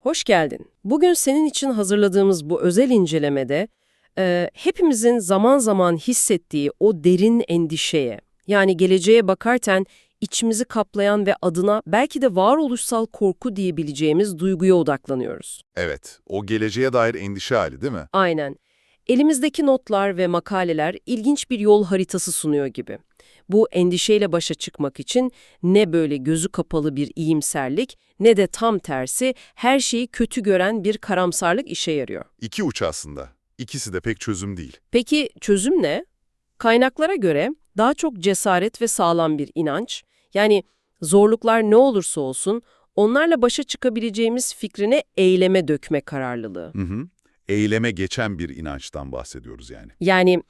Hoş geldin. Bugün senin için hazırladığımız bu özel incelemede e, hepimizin zaman zaman hissettiği o derin endişeye, yani geleceğe bakarken içimizi kaplayan ve adına belki de varoluşsal korku diyebileceğimiz duyguya odaklanıyoruz. Evet, o geleceğe dair endişe hali değil mi? Aynen. Elimizdeki notlar ve makaleler ilginç bir yol haritası sunuyor gibi. Bu endişeyle başa çıkmak için ne böyle gözü kapalı bir iyimserlik ne de tam tersi her şeyi kötü gören bir karamsarlık işe yarıyor. İki uç aslında. İkisi de pek çözüm değil. Peki çözüm ne? Kaynaklara göre daha çok cesaret ve sağlam bir inanç, yani zorluklar ne olursa olsun onlarla başa çıkabileceğimiz fikrine eyleme dökme kararlılığı. Hı hı. Eyleme geçen bir inançtan bahsediyoruz yani. Yani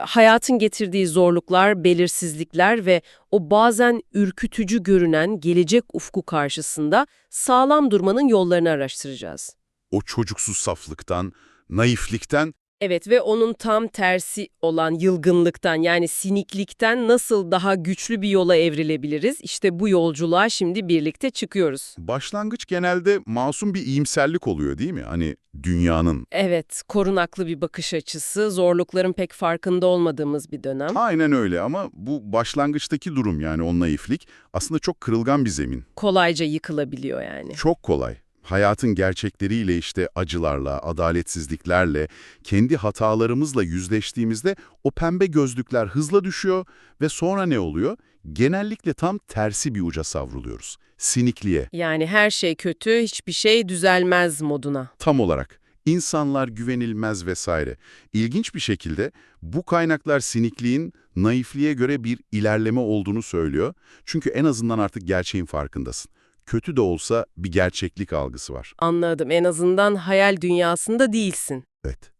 hayatın getirdiği zorluklar, belirsizlikler ve o bazen ürkütücü görünen gelecek ufku karşısında sağlam durmanın yollarını araştıracağız. O çocuksuz saflıktan, naiflikten Evet ve onun tam tersi olan yılgınlıktan yani siniklikten nasıl daha güçlü bir yola evrilebiliriz? İşte bu yolculuğa şimdi birlikte çıkıyoruz. başlangıç genelde masum bir iyimserlik oluyor değil mi? Hani dünyanın. Evet, korunaklı bir bakış açısı, zorlukların pek farkında olmadığımız bir dönem. Aynen öyle ama bu başlangıçtaki durum yani o naiflik aslında çok kırılgan bir zemin. Kolayca yıkılabiliyor yani. Çok kolay. Hayatın gerçekleriyle işte acılarla, adaletsizliklerle, kendi hatalarımızla yüzleştiğimizde o pembe gözlükler hızla düşüyor ve sonra ne oluyor? Genellikle tam tersi bir uca savruluyoruz. Sinikliğe. Yani her şey kötü, hiçbir şey düzelmez moduna. Tam olarak. İnsanlar güvenilmez vesaire. İlginç bir şekilde bu kaynaklar sinikliğin naifliğe göre bir ilerleme olduğunu söylüyor. Çünkü en azından artık gerçeğin farkındasın. Kötü de olsa bir gerçeklik algısı var. Anladım. En azından hayal dünyasında değilsin. Evet.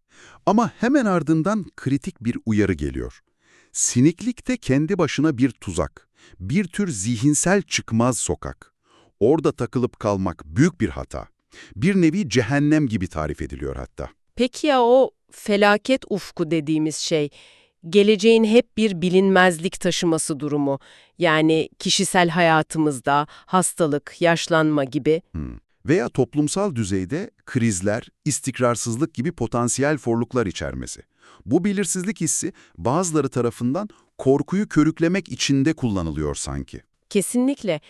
Ama hemen ardından kritik bir uyarı geliyor. Siniklik de kendi başına bir tuzak, bir tür zihinsel çıkmaz sokak. Orada takılıp kalmak büyük bir hata. Bir nevi cehennem gibi tarif ediliyor hatta. Peki ya o felaket ufku dediğimiz şey, geleceğin hep bir bilinmezlik taşıması durumu, yani kişisel hayatımızda hastalık, yaşlanma gibi. Hmm. Veya toplumsal düzeyde krizler, istikrarsızlık gibi potansiyel forluklar içermesi. Bu belirsizlik hissi bazıları tarafından korkuyu körüklemek içinde kullanılıyor sanki. Kesinlikle.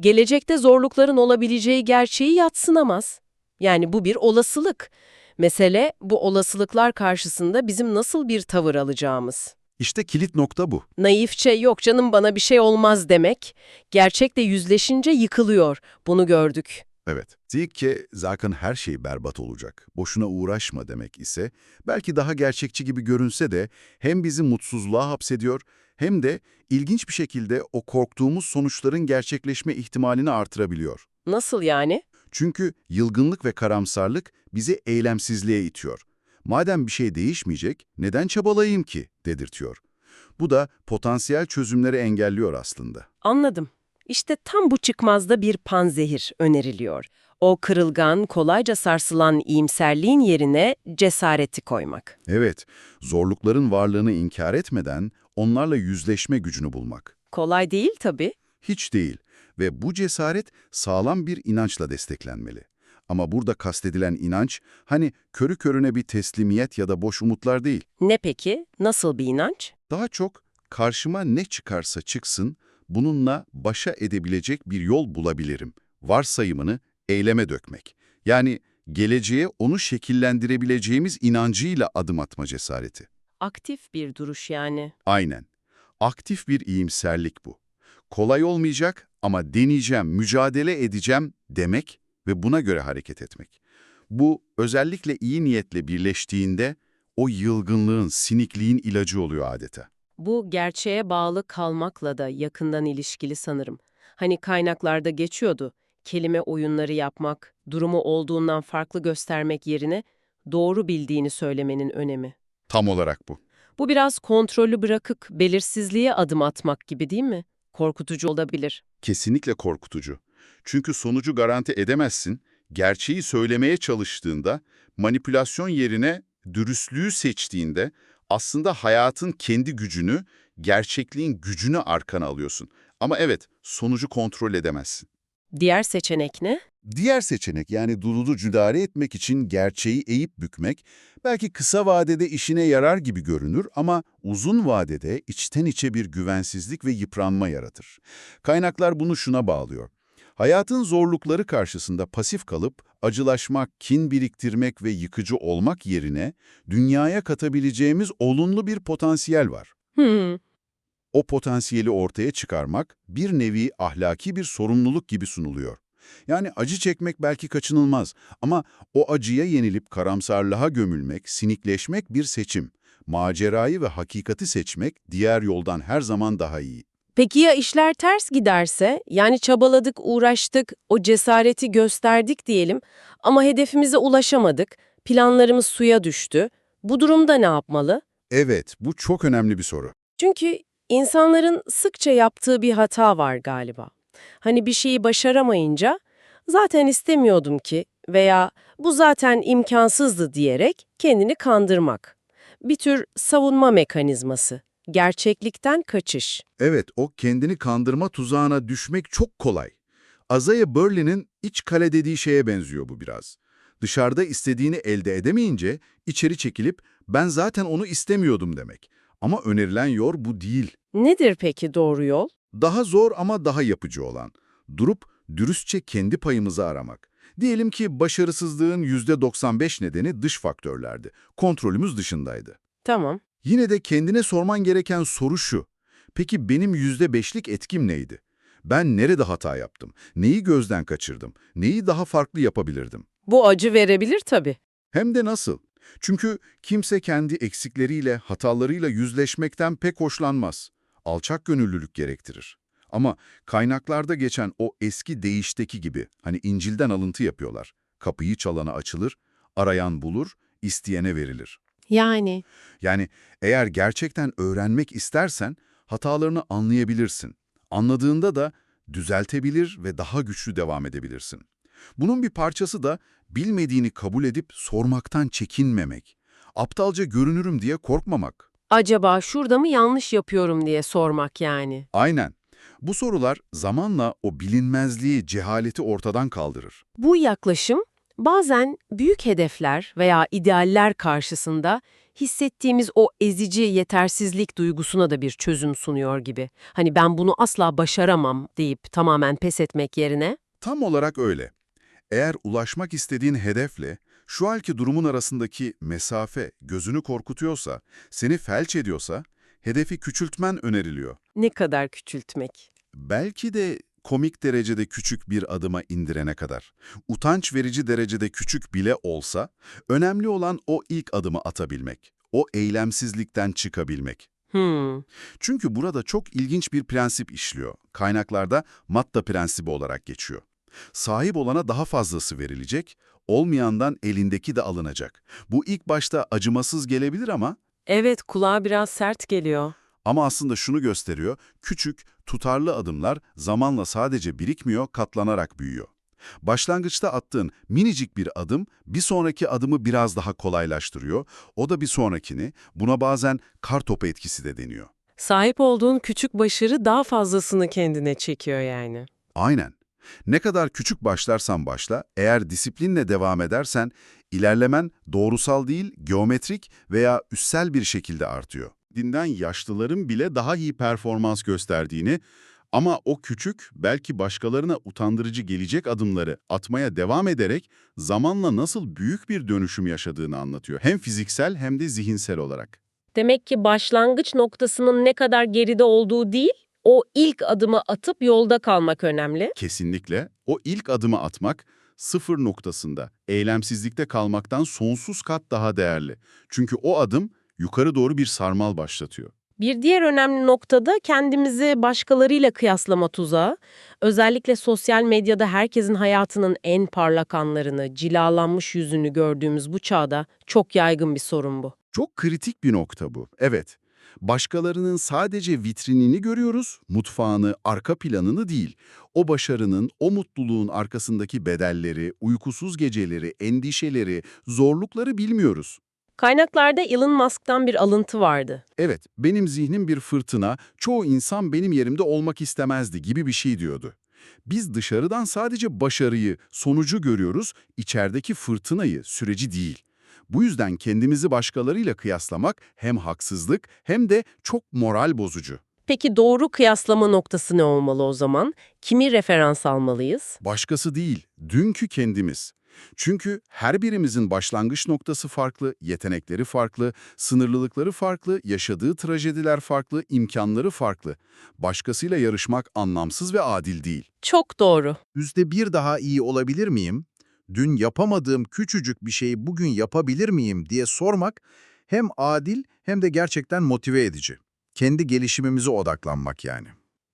Gelecekte zorlukların olabileceği gerçeği yatsınamaz. Yani bu bir olasılık. Mesele bu olasılıklar karşısında bizim nasıl bir tavır alacağımız. İşte kilit nokta bu. Naifçe yok canım bana bir şey olmaz demek, gerçekle yüzleşince yıkılıyor. Bunu gördük. Evet. Değil ki zaten her şey berbat olacak. Boşuna uğraşma demek ise belki daha gerçekçi gibi görünse de hem bizi mutsuzluğa hapsediyor hem de ilginç bir şekilde o korktuğumuz sonuçların gerçekleşme ihtimalini artırabiliyor. Nasıl yani? Çünkü yılgınlık ve karamsarlık bizi eylemsizliğe itiyor. Madem bir şey değişmeyecek, neden çabalayayım ki dedirtiyor. Bu da potansiyel çözümleri engelliyor aslında. Anladım. İşte tam bu çıkmazda bir panzehir öneriliyor. O kırılgan, kolayca sarsılan iyimserliğin yerine cesareti koymak. Evet, zorlukların varlığını inkar etmeden onlarla yüzleşme gücünü bulmak. Kolay değil tabii. Hiç değil ve bu cesaret sağlam bir inançla desteklenmeli. Ama burada kastedilen inanç, hani körü körüne bir teslimiyet ya da boş umutlar değil. Ne peki? Nasıl bir inanç? Daha çok karşıma ne çıkarsa çıksın, bununla başa edebilecek bir yol bulabilirim. Varsayımını eyleme dökmek. Yani geleceğe onu şekillendirebileceğimiz inancıyla adım atma cesareti. Aktif bir duruş yani. Aynen. Aktif bir iyimserlik bu. Kolay olmayacak ama deneyeceğim, mücadele edeceğim demek ve buna göre hareket etmek. Bu özellikle iyi niyetle birleştiğinde o yılgınlığın, sinikliğin ilacı oluyor adeta. Bu gerçeğe bağlı kalmakla da yakından ilişkili sanırım. Hani kaynaklarda geçiyordu. Kelime oyunları yapmak, durumu olduğundan farklı göstermek yerine doğru bildiğini söylemenin önemi. Tam olarak bu. Bu biraz kontrolü bırakıp belirsizliğe adım atmak gibi değil mi? Korkutucu olabilir. Kesinlikle korkutucu. Çünkü sonucu garanti edemezsin. Gerçeği söylemeye çalıştığında, manipülasyon yerine dürüstlüğü seçtiğinde aslında hayatın kendi gücünü, gerçekliğin gücünü arkana alıyorsun. Ama evet, sonucu kontrol edemezsin. Diğer seçenek ne? Diğer seçenek yani durumu cüdare etmek için gerçeği eğip bükmek belki kısa vadede işine yarar gibi görünür ama uzun vadede içten içe bir güvensizlik ve yıpranma yaratır. Kaynaklar bunu şuna bağlıyor. Hayatın zorlukları karşısında pasif kalıp acılaşmak, kin biriktirmek ve yıkıcı olmak yerine dünyaya katabileceğimiz olumlu bir potansiyel var. Hmm, O potansiyeli ortaya çıkarmak bir nevi ahlaki bir sorumluluk gibi sunuluyor. Yani acı çekmek belki kaçınılmaz ama o acıya yenilip karamsarlığa gömülmek, sinikleşmek bir seçim. Macerayı ve hakikati seçmek diğer yoldan her zaman daha iyi. Peki ya işler ters giderse? Yani çabaladık, uğraştık, o cesareti gösterdik diyelim ama hedefimize ulaşamadık, planlarımız suya düştü. Bu durumda ne yapmalı? Evet, bu çok önemli bir soru. Çünkü insanların sıkça yaptığı bir hata var galiba. Hani bir şeyi başaramayınca zaten istemiyordum ki veya bu zaten imkansızdı diyerek kendini kandırmak. Bir tür savunma mekanizması, gerçeklikten kaçış. Evet, o kendini kandırma tuzağına düşmek çok kolay. Azaya Berlin'in iç kale dediği şeye benziyor bu biraz. Dışarıda istediğini elde edemeyince içeri çekilip ben zaten onu istemiyordum demek. Ama önerilen yol bu değil. Nedir peki doğru yol? Daha zor ama daha yapıcı olan. Durup dürüstçe kendi payımızı aramak. Diyelim ki başarısızlığın %95 nedeni dış faktörlerdi. Kontrolümüz dışındaydı. Tamam. Yine de kendine sorman gereken soru şu. Peki benim %5'lik etkim neydi? Ben nerede hata yaptım? Neyi gözden kaçırdım? Neyi daha farklı yapabilirdim? Bu acı verebilir tabii. Hem de nasıl? Çünkü kimse kendi eksikleriyle, hatalarıyla yüzleşmekten pek hoşlanmaz. Alçak gönüllülük gerektirir. Ama kaynaklarda geçen o eski deyişteki gibi, hani İncil'den alıntı yapıyorlar. Kapıyı çalana açılır, arayan bulur, isteyene verilir. Yani Yani eğer gerçekten öğrenmek istersen hatalarını anlayabilirsin. Anladığında da düzeltebilir ve daha güçlü devam edebilirsin. Bunun bir parçası da bilmediğini kabul edip sormaktan çekinmemek. Aptalca görünürüm diye korkmamak. acaba şurada mı yanlış yapıyorum diye sormak yani. Aynen. Bu sorular zamanla o bilinmezliği, cehaleti ortadan kaldırır. Bu yaklaşım bazen büyük hedefler veya idealler karşısında hissettiğimiz o ezici yetersizlik duygusuna da bir çözüm sunuyor gibi. Hani ben bunu asla başaramam deyip tamamen pes etmek yerine Tam olarak öyle. Eğer ulaşmak istediğin hedefle şu anki durumun arasındaki mesafe gözünü korkutuyorsa, seni felç ediyorsa, hedefi küçültmen öneriliyor. ne kadar küçültmek. Belki de komik derecede küçük bir adıma indirene kadar. Utanç verici derecede küçük bile olsa, önemli olan o ilk adımı atabilmek. O eylemsizlikten çıkabilmek. Hmm, Çünkü burada çok ilginç bir prensip işliyor. Kaynaklarda Matta prensibi olarak geçiyor. Sahip olana daha fazlası verilecek, olmayandan elindeki de alınacak. Bu ilk başta acımasız gelebilir ama evet kulağa biraz sert geliyor. ama aslında şunu gösteriyor, küçük, tutarlı adımlar zamanla sadece birikmiyor, katlanarak büyüyor. Başlangıçta attığın minicik bir adım bir sonraki adımı biraz daha kolaylaştırıyor. O da bir sonrakini, buna bazen kar topu etkisi de deniyor. Sahip olduğun küçük başarı daha fazlasını kendine çekiyor yani. Aynen. Ne kadar küçük başlarsan başla, eğer disiplinle devam edersen, ilerlemen doğrusal değil, geometrik veya üssel bir şekilde artıyor. Dinden yaşlıların bile daha iyi performans gösterdiğini ama o küçük, belki başkalarına utandırıcı gelecek adımları atmaya devam ederek zamanla nasıl büyük bir dönüşüm yaşadığını anlatıyor. Hem fiziksel hem de zihinsel olarak. Demek ki başlangıç noktasının ne kadar geride olduğu değil, o ilk adımı atıp yolda kalmak önemli. Kesinlikle o ilk adımı atmak sıfır noktasında eylemsizlikte kalmaktan sonsuz kat daha değerli. Çünkü o adım yukarı doğru bir sarmal başlatıyor. Bir diğer önemli noktada kendimizi başkalarıyla kıyaslama tuzağı. Özellikle sosyal medyada herkesin hayatının en parlak anlarını, cilalanmış yüzünü gördüğümüz bu çağda çok yaygın bir sorun bu. Çok kritik bir nokta bu. Evet, başkalarının sadece vitrinini görüyoruz, mutfağını, arka planını değil. O başarının, o mutluluğun arkasındaki bedelleri, uykusuz geceleri, endişeleri, zorlukları bilmiyoruz. Kaynaklarda Elon Musk'tan bir alıntı vardı. Evet, benim zihnim bir fırtına, çoğu insan benim yerimde olmak istemezdi gibi bir şey diyordu. Biz dışarıdan sadece başarıyı, sonucu görüyoruz, içerideki fırtınayı, süreci değil. Bu yüzden kendimizi başkalarıyla kıyaslamak hem haksızlık hem de çok moral bozucu. Peki doğru kıyaslama noktası ne olmalı o zaman? Kimi referans almalıyız? Başkası değil, dünkü kendimiz. Çünkü her birimizin başlangıç noktası farklı, yetenekleri farklı, sınırlılıkları farklı, yaşadığı trajediler farklı, imkanları farklı. Başkasıyla yarışmak anlamsız ve adil değil. Çok doğru. Yüzde bir daha iyi olabilir miyim? Dün yapamadığım küçücük bir şeyi bugün yapabilir miyim diye sormak hem adil hem de gerçekten motive edici. Kendi gelişimimize odaklanmak yani.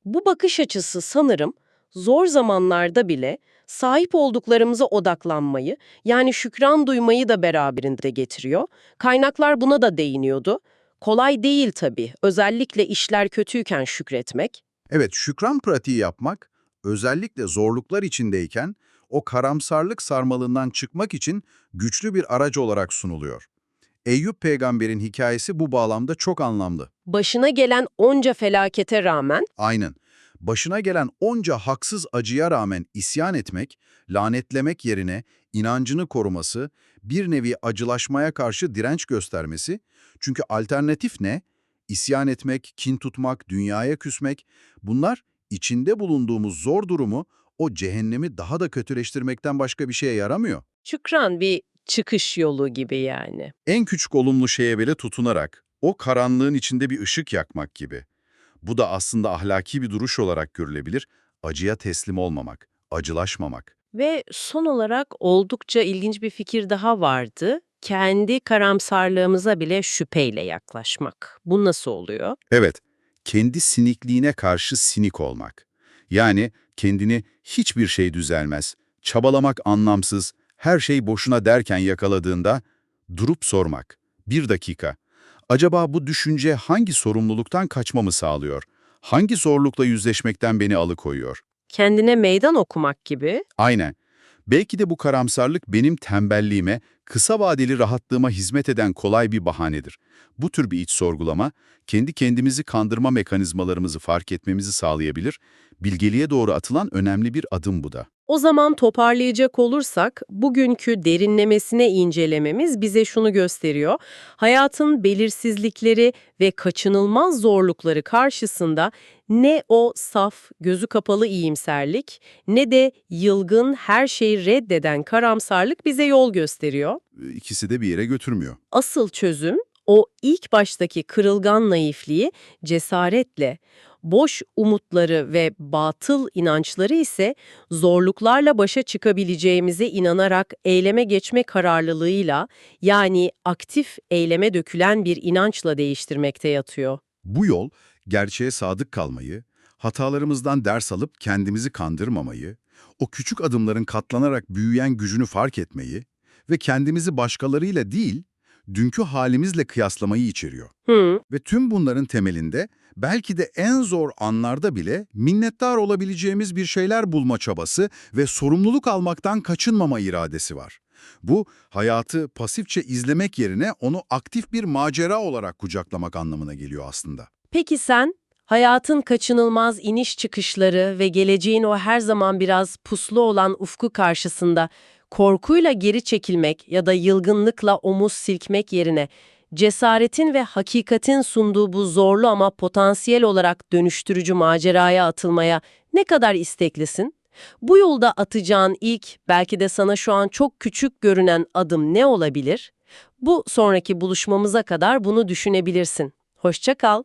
Bu bakış açısı sanırım zor zamanlarda bile sahip olduklarımıza odaklanmayı, yani şükran duymayı da beraberinde getiriyor. Kaynaklar buna da değiniyordu. Kolay değil tabii, özellikle işler kötüyken şükretmek. Evet, şükran pratiği yapmak, özellikle zorluklar içindeyken o karamsarlık sarmalından çıkmak için güçlü bir araç olarak sunuluyor. Eyüp peygamberin hikayesi bu bağlamda çok anlamlı. Başına gelen onca felakete rağmen Aynen. Başına gelen onca haksız acıya rağmen isyan etmek, lanetlemek yerine inancını koruması, bir nevi acılaşmaya karşı direnç göstermesi. Çünkü alternatif ne? İsyan etmek, kin tutmak, dünyaya küsmek. Bunlar içinde bulunduğumuz zor durumu, o cehennemi daha da kötüleştirmekten başka bir şeye yaramıyor. şükran bir çıkış yolu gibi yani. En küçük olumlu şeye bile tutunarak, o karanlığın içinde bir ışık yakmak gibi. Bu da aslında ahlaki bir duruş olarak görülebilir. Acıya teslim olmamak, acılaşmamak. Ve son olarak oldukça ilginç bir fikir daha vardı. Kendi karamsarlığımıza bile şüpheyle yaklaşmak. Bu nasıl oluyor? Evet, kendi sinikliğine karşı sinik olmak. Yani kendini hiçbir şey düzelmez, çabalamak anlamsız, her şey boşuna derken yakaladığında durup sormak. Bir dakika. Acaba bu düşünce hangi sorumluluktan kaçmamı sağlıyor? Hangi zorlukla yüzleşmekten beni alıkoyuyor? Kendine meydan okumak gibi. Aynen. Belki de bu karamsarlık benim tembelliğime, kısa vadeli rahatlığıma hizmet eden kolay bir bahanedir. Bu tür bir iç sorgulama, kendi kendimizi kandırma mekanizmalarımızı fark etmemizi sağlayabilir, bilgeliğe doğru atılan önemli bir adım bu da. O zaman toparlayacak olursak, bugünkü derinlemesine incelememiz bize şunu gösteriyor. Hayatın belirsizlikleri ve kaçınılmaz zorlukları karşısında ne o saf, gözü kapalı iyimserlik ne de yılgın, her şeyi reddeden karamsarlık bize yol gösteriyor. İkisi de bir yere götürmüyor. Asıl çözüm o ilk baştaki kırılgan naifliği cesaretle, boş umutları ve batıl inançları ise zorluklarla başa çıkabileceğimize inanarak eyleme geçme kararlılığıyla yani aktif eyleme dökülen bir inançla değiştirmekte yatıyor. Bu yol, gerçeğe sadık kalmayı, hatalarımızdan ders alıp kendimizi kandırmamayı, o küçük adımların katlanarak büyüyen gücünü fark etmeyi ve kendimizi başkalarıyla değil, dünkü halimizle kıyaslamayı içeriyor. Hı, Ve tüm bunların temelinde belki de en zor anlarda bile minnettar olabileceğimiz bir şeyler bulma çabası ve sorumluluk almaktan kaçınmama iradesi var. Bu, hayatı pasifçe izlemek yerine onu aktif bir macera olarak kucaklamak anlamına geliyor aslında. Peki sen, hayatın kaçınılmaz iniş çıkışları ve geleceğin o her zaman biraz puslu olan ufku karşısında korkuyla geri çekilmek ya da yılgınlıkla omuz silkmek yerine cesaretin ve hakikatin sunduğu bu zorlu ama potansiyel olarak dönüştürücü maceraya atılmaya ne kadar isteklisin? Bu yolda atacağın ilk, belki de sana şu an çok küçük görünen adım ne olabilir? Bu sonraki buluşmamıza kadar bunu düşünebilirsin. Hoşça kal.